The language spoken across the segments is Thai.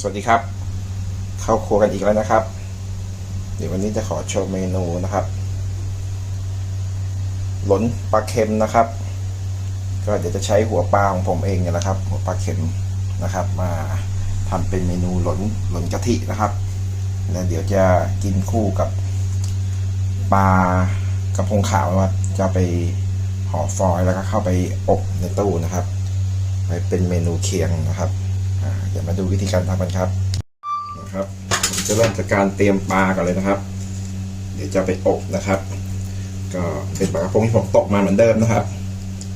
สวัสดีครับ เข้าครัวกันอีกแล้วนะครับ เดี๋ยววันนี้จะขอโชว์เมนูนะครับหลนปลาเค็มนะครับ ก็เดี๋ยวจะใช้หัวปลาของผมเองเนี่ยแหละครับ หัวปลาเค็มนะครับ มาทำเป็นเมนูหลนหลนกะทินะครับแล้วเดี๋ยวจะกินคู่กับปลากระพงขาวนะครับจะไปห่อฟอยล์แล้วก็เข้าไปอบในตู้นะครับ ไปเป็นเมนูเคียงนะครับ เดี๋ยวมาดูวิธีการทำกันครับนะครับผมจะเริ่มจากการเตรียมปลาก่อนเลยนะครับ เดี๋ยวจะไปอบนะครับ ก็เป็นปลากระพงที่ผมตกมาเหมือนเดิมนะครับ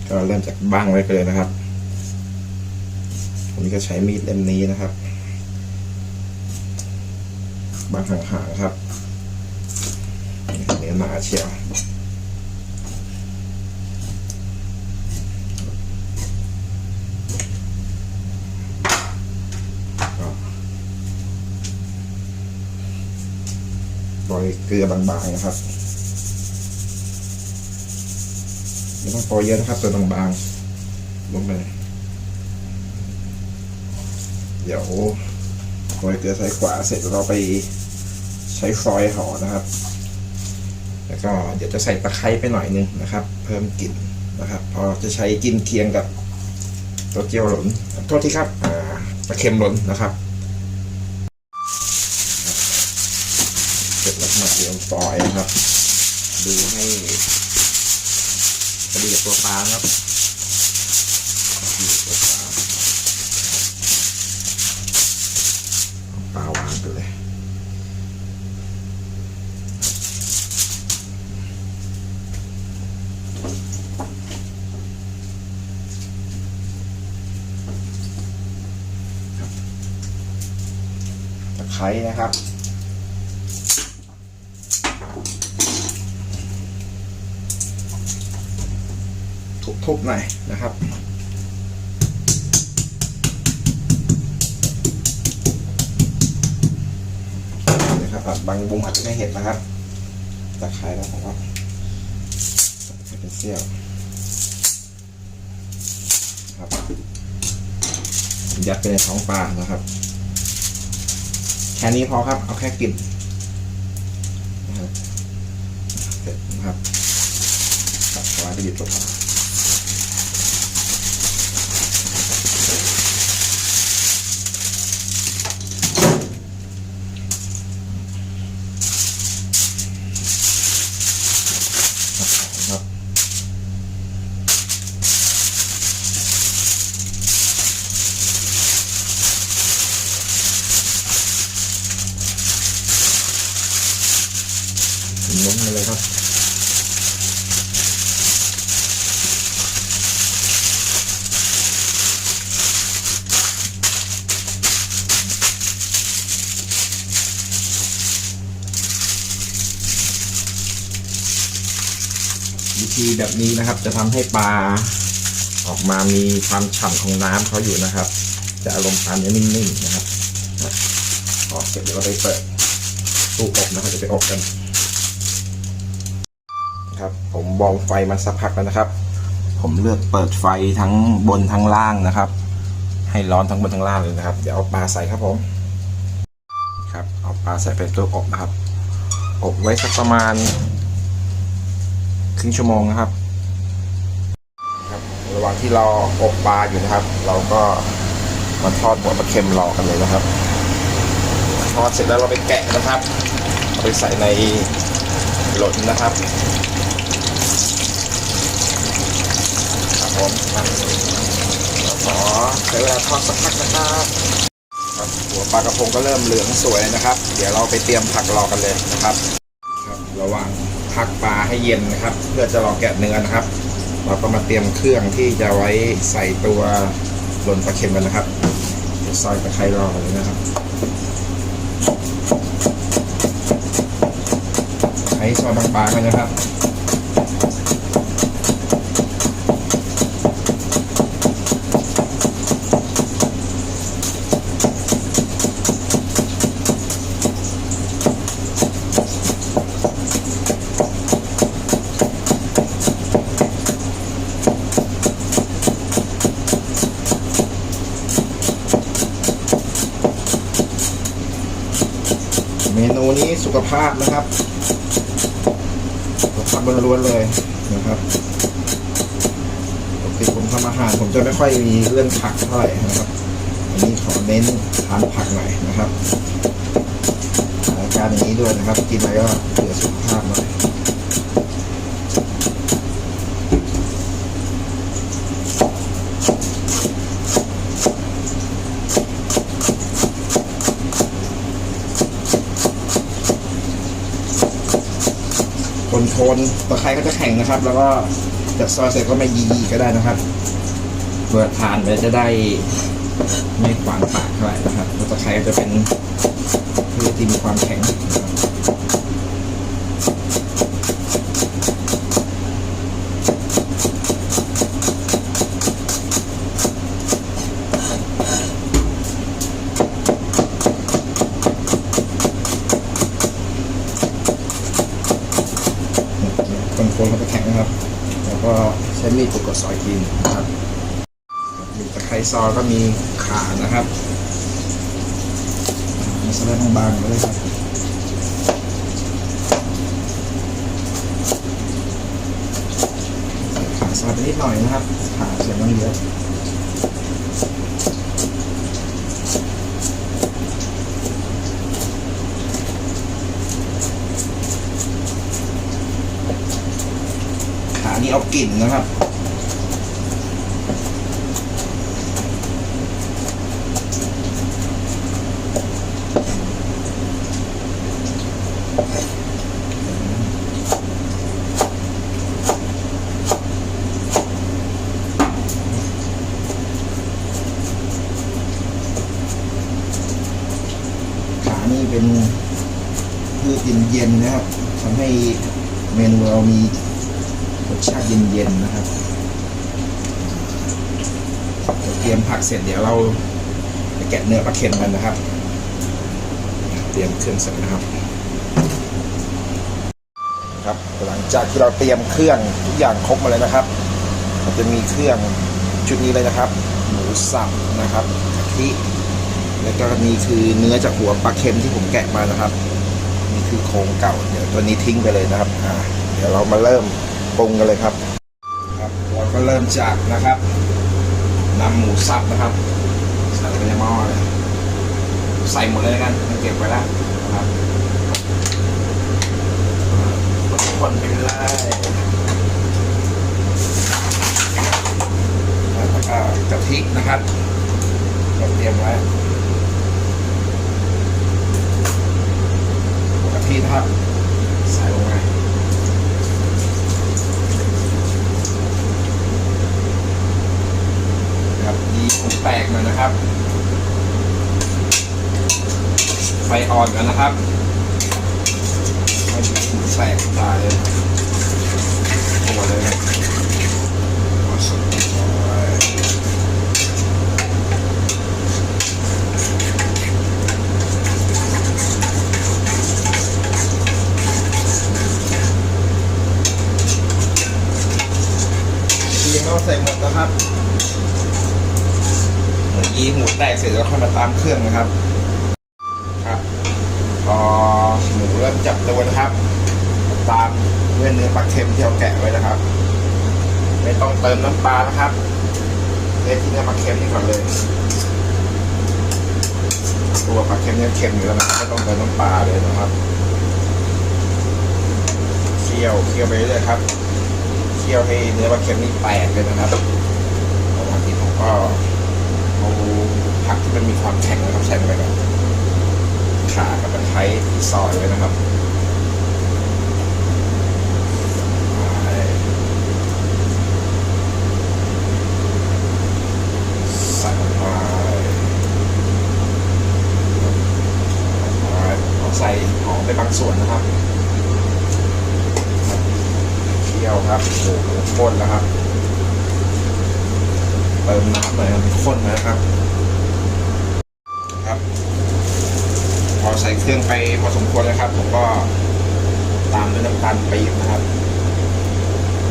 ก็เริ่มจากบ้างไว้เลยนะครับผมก็ใช้มีดเล่มนี้นะครับบางห่างๆครับเนื้อหนาเชียว เกลือบางๆนะครับไม่ต้องโปรยเยอะนะครับตัวบางๆลงไปเดี๋ยวโรยเกลือใส่ขวาเสร็จเราไปใช้ฟอยห่อนะครับ แล้วก็เดี๋ยวจะใส่ตะไคร้ไปหน่อยนึงนะครับ เพิ่มกลิ่นนะครับ พอจะใช้กินเคียงกับตัวเจียวหลนโทษทีครับอ่าปลาเค็มหลนนะครับ เสร็จ แล้วมาเอยนะครับ ดูให้พอดีกับตัวปลาครับตัวปลาปลาวางไปเลยตะไคร้นะครับ ทุบหน่อยนะครับนะครับบางบุมอาจจะไม่เห็นนะครับตะไคร้แล้วผมก็ใส่เป็นเสี้ยวครับยัดไปในท้องปลานะครับ แค่นี้พอครับ เอาแค่กลิ่นนะครับเสร็จนะครับตัดปลาไปหยิบตัวปลา ธีแบบนี้นะครับ จะทำให้ปลาออกมามีความฉ่ำของน้ำเขาอยู่นะครับ จะอารมณ์ปลาเนื้อนิ่มๆนะครับออกเสร็จเดี๋ยวเราไปเปิดตู้อบนะครับจะไปอบกันนะครับ ผมบองไฟมาสักพักแล้วนะครับ ผมเลือกเปิดไฟทั้งบนทั้งล่างนะครับ ให้ร้อนทั้งบนทั้งล่างเลยนะครับ เดี๋ยวเอาปลาใส่ครับผม ครับ เอาปลาใส่ไปตู้อบนะครับ อบไว้สักประมาณ ครึ่งชั่วโมงนะครับครับ ระหว่างที่เราอบปลาอยู่นะครับ เราก็มาทอดหัวปลาเค็มรอกันเลยนะครับ ทอดเสร็จแล้วเราไปแกะนะครับเอาไปใส่ในหลนนะครับครับผมอะเราขอใช้เวลาทอดสักพักนะครับครับหัวปลากระพงก็เริ่มเหลืองสวยนะครับ เดี๋ยวเราไปเตรียมผักรอกันเลยนะครับ ครับ ระหว่าง พักปลาให้เย็นนะครับ เพื่อจะรอแกะเนื้อนะครับ เราก็มาเตรียมเครื่องที่จะไว้ใส่ตัวหล่นปลาเค็มกันนะครับจะซอยตะไคร้รอเลยนะครับใช้ซอยบางๆกันนะครับ เมนูนี้สุขภาพนะครับสุขภาพล้วนๆเลยนะครับปกติผมทำอาหารผมจะไม่ค่อยมีเรื่องผักเท่าไหร่นะครับอันนี้ขอเน้นทานผักหน่อยนะครับสถานการณ์อย่างนี้ด้วยนะครับ กินอะไรก็เผื่อสุขภาพหน่อย ค นโคนตะไคร้ก็จะแข็งนะครับ แล้วก็จากซอยเสร็จก็ไม่ยีก็ได้นะครับเพื่อทานไปจะได้ไม่ขวางปากเท่าไหร่นะครับตะไคร้ก็จะเป็นพืชที่มีความแข็งนะครับคนโคนเขาจะแข็งนะครับ แล้วก็ใช้มีดกดซอยกินนะครับ มีตะไคร้ซอก็มีขานะครับมีสไลด์บางๆเลยครับขาซอยไปนิดหน่อยนะครับ ขาเสียงมันเยอะีเอากลิ่นนะครับ ขานี่เป็นพืชเย็นๆนะครับทำให้เมนูเรามี เย็นๆนะครับเตรียมผักเสร็จเดี๋ยวเราจะแกะเนื้อปลาเค็มกันนะครับ เตรียมเครื่องเสร็จนะครับ ครับหลังจากที่เราเตรียมเครื่องทุกอย่างครบมาเลยนะครับเราจะมีเครื่องชุดนี้เลยนะครับ หมูสับนะครับกะทิแล้วก็นี่คือเนื้อจากหัวปลาเค็มที่ผมแกะมานะครับนี่คือโครงเก่าเดี๋ยวตัวนี้ทิ้งไปเลยนะครับอ่าเดี๋ยวเรามาเริ่ม ปรุงกันเลยครับครับเราก็เริ่มจากนะครับนำหมูสับนะครับใส่ไปในหม้อเลยใส่หมดเลยกันมันเก็บไว้แล้วนะครับคนไปเลยแล้วก็กะทินะครับเราเตรียมไว้กะทินะครับใส่ลงไป นะครับดีผมแตกหน่อยนะครับ ไฟอ่อนกันนะครับไม่ถึงแตกตายเลยตัวเลยมาสุดเลยทีเราใส่หมดนะครับ หมูยีหมูแตกเสร็จแล้วค่อยมาตามเครื่องนะครับ ครับพอหมูเริ่มจับตัวนะครับ ตามด้วยเนื้อปลาเค็มที่เราแกะไว้นะครับ ไม่ต้องเติมน้ำปลานะครับเล่นที่เนื้อปลาเค็มนี่ก่อนเลย ตัวปลาเค็มเนี่ยเค็มอยู่แล้วนะไม่ต้องเติมน้ำปลาเลยนะครับเคี่ยวเคี่ยวไปเรื่อยครับเคี่ยวให้เนื้อปลาเค็มนี่แตกเลยนะครับระหว่างที่ผมก็ เอาผักที่มันมีความแข็งนะครับใส่ไปก่อนขากับตะไคร้ที่ซอยไว้นะครับใส่ใส่หอมไปบางส่วนนะครับเคี่ยวครับโอ้โหข้นแล้วครับ เติมน้ำหน่อยมันข้นนะครับครับ พอใส่เครื่องไปพอสมควรแล้วครับ ผมก็ตามด้วยน้ำตาลปี๊บนะครับ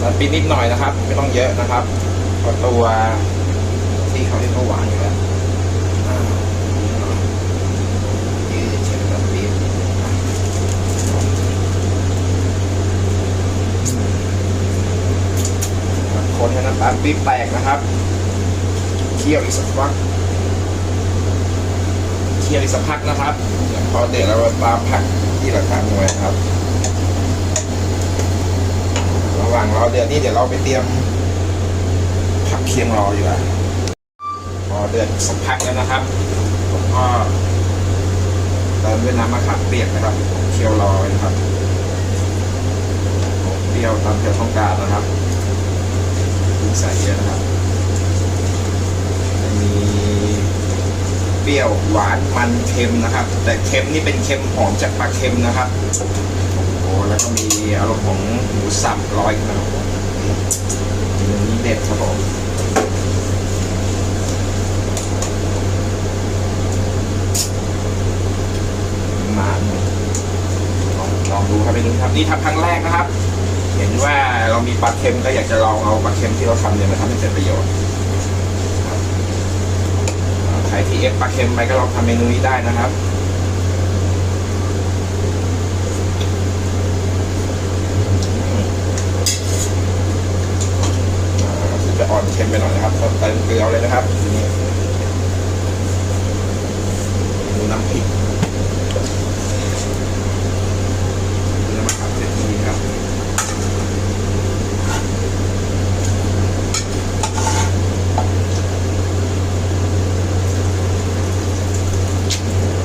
น้ำปี๊บนิดหน่อยนะครับ ไม่ต้องเยอะนะครับเพรตัวที่เขาที่เขาหวานอยู่แล้วคนให้น้ำตาลปี๊บแตกนะครับ คี่ยวอีกสักพักเคี่ยวอีกสักพักนะครับเดี๋ยวพอเดือดแล้วเราตามผักที่เราทำไว้นะครับ ระหว่างรอเดือดนี่เดี๋ยวเราไปเตรียมผักเคียงรออยู่อะพอเดือดสักพักแล้วนะครับ ผมก็เติมด้วยน้ำมะขามเปียกนะครับเคี่ยวรอไว้นะครับเปรี้ยวตามที่ต้องการนะครับใส่เยอะนะครับ มีเปรี้ยวหวานมันเค็มนะครับ แต่เค็มนี่เป็นเค็มหอมจากปลาเค็มนะครับโอ้แล้วก็มีอารมณ์ของหมูสับลอยขึ้นมาครับเมนูนี้เด็ดครับผมมาลองลองดูครับเป็นครับนี่ทำครั้งแรกนะครับ เห็นว่าเรามีปลาเค็มก็อยากจะลองเอาปลาเค็มที่เราทำเนี่ยมาทำให้เป็นประโยชน์ ใครที่เอฟปลาเค็มไปก็ลองทำเมนูนี้ได้นะครับอ่ารู้สึกจะอ่อนเค็มไปหน่อยนะครับเติมเกลือเลยนะครับนี่น้ำพริก แล้วมาทำเสร็จนี้ครับ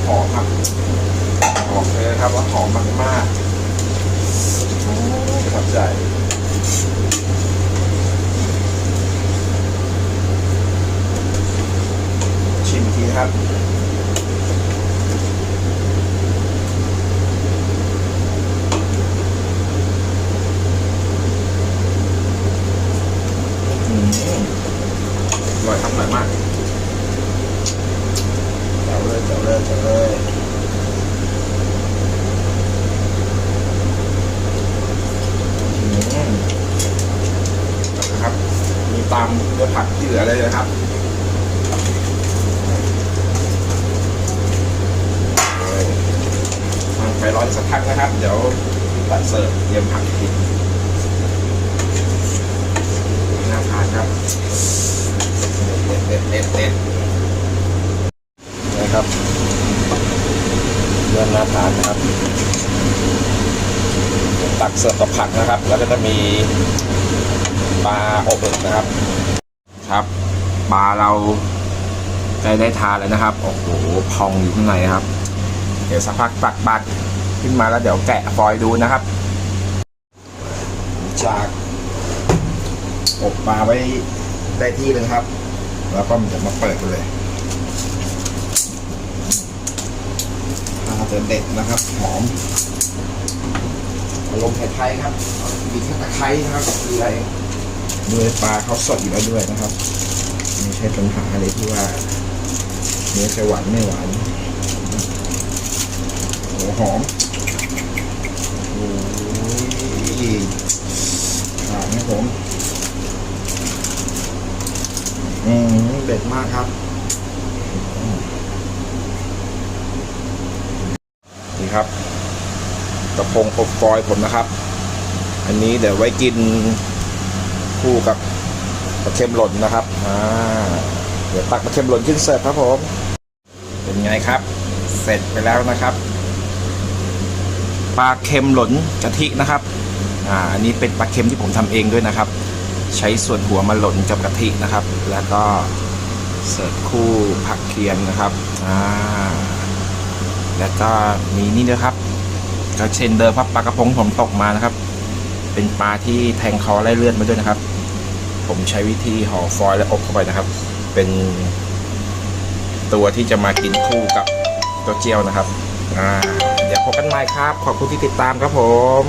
หอมครับบอกเลยนะครับว่าหอมมากๆโอ้ยประทับใจ ชิมทีครับ อืมอร่อยครับอร่อยมากเจ๋วเลยเจ๋วเลยเจ๋วเลยอืมนะครับ มี ตามเนื้อผักที่เหลือเลยนะครับเลยทางไฟร้อนสักพักนะครับ เดี๋ยวตัดเสิร์ฟเตรียมผักกินน่าทานครับเด็ดเด็ดเด็ดนะครับเรื่องน่าทานนะครับตักเสิร์ฟกับผักนะครับ แล้วก็จะมี ปลาอบนะครับ ครับ ปลาเราได้ได้ทานแล้วนะครับโอ้โหพองอยู่ข้างในครับ เดี๋ยวสักพักตักบัตรขึ้นมาแล้วเดี๋ยวแกะฟอยล์ดูนะครับ จากอบปลาไว้ได้ที่เลยครับ แล้วก็มันจะมาเปิดเลยปลาจะเด็ดนะครับหอมอารมณ์ไทยๆครับ มีแค่ตะไคร้นะครับคืออะไร ด้วยปลาเขาสดอยู่แล้วด้วยนะครับ ไม่ใช่ปัญหาอะไรที่ว่าเนื้อจะหวานไม่หวานโอ้โหอมโอ้ยขาดนะผมอืมเด็ดมากครับนี่ครับกระพงอบฟอยผมนะครับ อันนี้เดี๋ยวไว้กิน คู่กับปลาเค็มหล่นนะครับอ่าเดี๋ยวตักปลาเค็มหล่นขึ้นเสิร์ฟครับผม เป็นไงครับ เสร็จไปแล้วนะครับปลาเค็มหล่นกะทินะครับอ่าอันนี้เป็นปลาเค็มที่ผมทำเองด้วยนะครับ ใช้ส่วนหัวมาหล่นกับกะทินะครับ แล้วก็เสิร์ฟคู่ผักเคียงนะครับอ่าแล้วก็มีนี่ด้วยครับก็เช่นเดิมครับปลากระพงผมตกมานะครับ เป็นปลาที่แทงคอไล่เลือดมาด้วยนะครับ ผมใช้วิธีห่อฟอยล์และอบเข้าไปนะครับ เป็นตัวที่จะมากินคู่กับตัวเจียวนะครับ อ่า เดี๋ยวพบกันใหม่ครับ ขอบคุณที่ติดตามครับผม